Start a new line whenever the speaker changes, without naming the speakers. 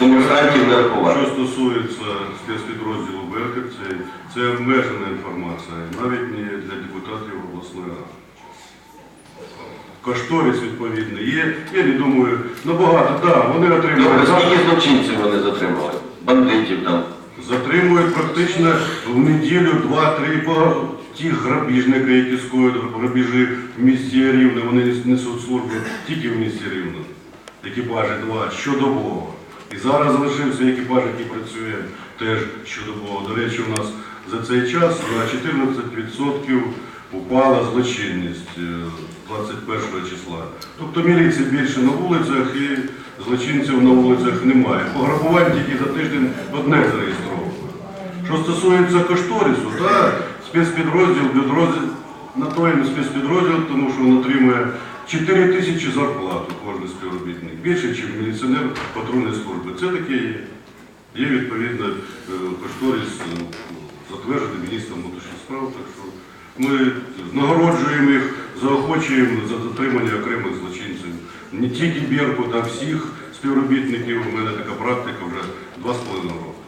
демонстрантів не рахувати.
Що стосується спецпідрозділу Беркут, це, це обмежена інформація, навіть не для депутатів обласної ради. Кошторис відповідний є, я не думаю, набагато, так, вони
Добре,
отримують.
скільки злочинців вони затримали? Бандитів там.
Затримують практично в неділю два-три по ті грабіжники, які скоюють грабіжі в місті Рівне, вони несуть службу тільки в місті Рівне. Екіпажі два щодобово. І зараз залишився екіпаж, який працює теж щодобово. До речі, у нас за цей час на 14% упала злочинність е, 21 числа. Тобто міліції більше на вулицях і злочинців на вулицях немає. Пограбувань тільки за тиждень одне зареєстровано. Що стосується кошторису, так, спецпідрозділ, підрозділ, на той спецпідрозділ, тому що він отримує 4 тисячі зарплату кожен співробітник. Більше, ніж міліціонер патрульної служби. Це таке є. Є відповідно е, кошторис е, затверджений міністром внутрішніх справ. Так що ми нагороджуємо їх, заохочуємо за затримання окремих злочинців. Не тільки Беркут, а всіх співробітників. У мене така практика вже два з половиною роки.